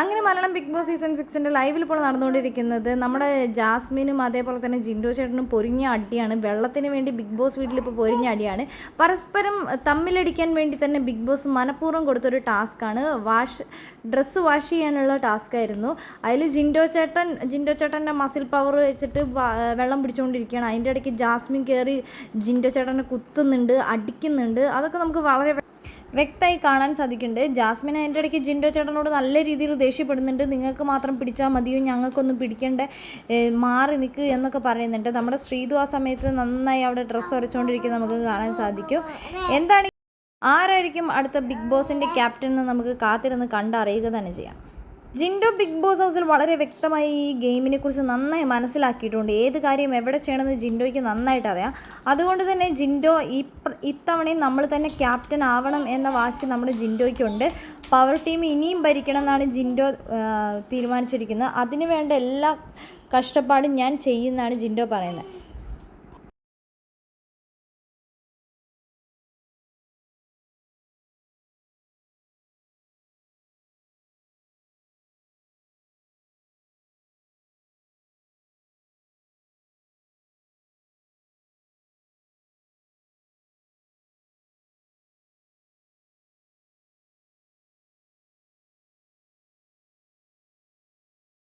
അങ്ങനെ Malayalam big boss season സിക്സിന്റെ ലൈവിൽ ഇപ്പോൾ നടന്നുകൊണ്ടിരിക്കുന്നത് നമ്മുടെ ജാസ്മിനും അതേപോലെ തന്നെ ജിൻഡോ ചേട്ടനും പൊരിഞ്ഞ അടിയാണ്. വെള്ളത്തിന് വേണ്ടി ബിഗ് ബോസ് വീട്ടിൽ ഇപ്പോൾ പൊരിഞ്ഞ അടിയാണ്. പരസ്പരം തമ്മിലടിക്കാൻ വേണ്ടി തന്നെ ബിഗ് ബോസ് മനഃപൂർവം കൊടുത്തൊരു ടാസ്ക്കാണ് വാഷ് ഡ്രസ്സ് വാഷ് ചെയ്യാനുള്ള ടാസ്ക് ആയിരുന്നു. അതിൽ ജിൻഡോ ചേട്ടൻ ജിൻഡോ ചേട്ടന്റെ മസിൽ പവർ വെച്ചിട്ട് വെള്ളം പിടിച്ചുകൊണ്ടിരിക്കുകയാണ്. അതിന്റെ ഇടയ്ക്ക് ജാസ്മിൻ കയറി ജിൻഡോ ചേട്ടനെ കുത്തുന്നുണ്ട് അടിക്കുന്നുണ്ട്. അതൊക്കെ നമുക്ക് വളരെ വ്യക്തമായി കാണാൻ സാധിക്കുന്നുണ്ട്. ജാസ്മിൻ അതിന്റെ ഇടയ്ക്ക് ജിൻഡോ ചേട്ടനോട് നല്ല രീതിയിൽ ദേഷ്യപ്പെടുന്നുണ്ട്. നിങ്ങൾക്ക് മാത്രം പിടിച്ചാൽ മതിയോ? ഞങ്ങൾക്കൊന്നും പിടിക്കേണ്ട മാറി നിൽക്കുക എന്നൊക്കെ പറയുന്നുണ്ട്. നമ്മുടെ ശ്രീതു ആ സമയത്ത് നന്നായി അവിടെ ഡ്രസ്സ് ഉരച്ചുകൊണ്ടിരിക്കുന്നത് നമുക്ക് കാണാൻ സാധിക്കും. എന്താണ് ആരായിരിക്കും അടുത്ത ബിഗ് ബോസിന്റെ ക്യാപ്റ്റൻ എന്ന് നമുക്ക് കാത്തിരുന്ന് കണ്ടറിയുക തന്നെ ചെയ്യാം. ജിൻഡോ ബിഗ് ബോസ് ഹൗസിൽ വളരെ വ്യക്തമായി ഈ ഗെയിമിനെ കുറിച്ച് നന്നായി മനസ്സിലാക്കിയിട്ടുണ്ട്. ഏത് കാര്യം എവിടെ ചെയ്യണമെന്ന് ജിൻഡോയ്ക്ക് നന്നായിട്ട് അറിയാം. അതുകൊണ്ട് തന്നെ ജിൻഡോ ഈ ഇത്തവണയും നമ്മൾ തന്നെ ക്യാപ്റ്റൻ ആവണം എന്ന വാശി നമ്മുടെ ജിൻഡോയ്ക്കുണ്ട്. പവർ ടീം ഇനിയും ഭരിക്കണം എന്നാണ് ജിൻഡോ തീരുമാനിച്ചിരിക്കുന്നത്. അതിനുവേണ്ട എല്ലാ കഷ്ടപ്പാടും ഞാൻ ചെയ്യുന്നതാണ് ജിൻഡോ പറയുന്നത്.